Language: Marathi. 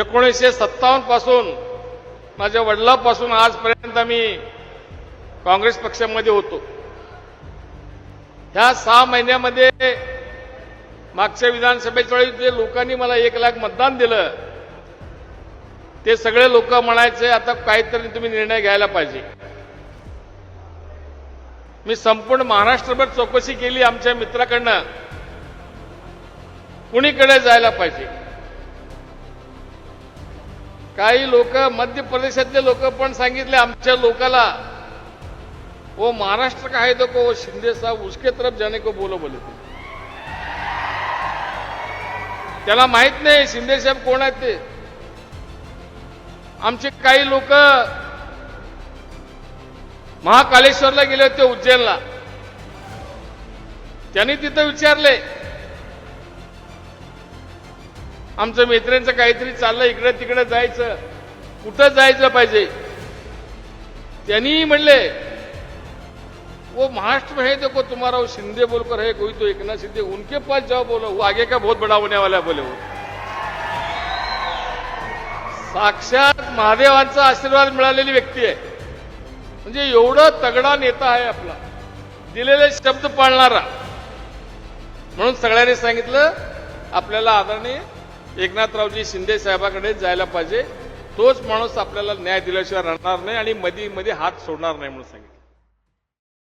एकोणीसशे सत्तावन्नपासून माझ्या वडिलापासून आजपर्यंत मी काँग्रेस पक्षामध्ये होतो. ह्या सहा महिन्यामध्ये मागच्या विधानसभेच्या वेळी जे लोकांनी मला एक लाख मतदान दिलं ते सगळे लोक म्हणायचे आता काहीतरी तुम्ही निर्णय घ्यायला पाहिजे. मी संपूर्ण महाराष्ट्रभर चौकशी केली आमच्या मित्राकडनं. कुणीकडे जायला पाहिजे? काही लोक मध्य प्रदेशातले लोक पण सांगितले आमच्या लोकाला वो महाराष्ट्र का है तो को वो शिंदे साहब उसके तरफ जाने को बोलो बोले ते त्याला माहीत नाही शिंदे साहेब कोण आहेत ते. आमचे काही लोक महाकालेश्वरला गेले होते उज्जैनला. त्यांनी तिथं विचारले आमचं मित्रांचं काहीतरी चाललं इकडं तिकडं जायचं कुठं जायचं पाहिजे? त्यांनी म्हणले वो महाराष्ट्र में है देखो तुम्हारा वो शिंदे बोलकर है कोई तो एक ना शिंदे उनके पास जाओ बोलो वो आगे का बहुत बड़ा होने वाला है बोले वो. साक्षात महादेवांचा आशीर्वाद मिळालेली व्यक्ती आहे. म्हणजे एवढं तगडा नेता आहे आपला. दिलेले शब्द पाळणारा. म्हणून सगळ्यांनी सांगितलं आपल्याला आदरणीय एकनाथरावजी शिंदे साहेबाकडे जायला पाहिजे. तोच माणूस आपल्याला न्याय दिल्याशिवाय राहणार नाही आणि मधी मध्ये हात सोडणार नाही म्हणून सांगितलं.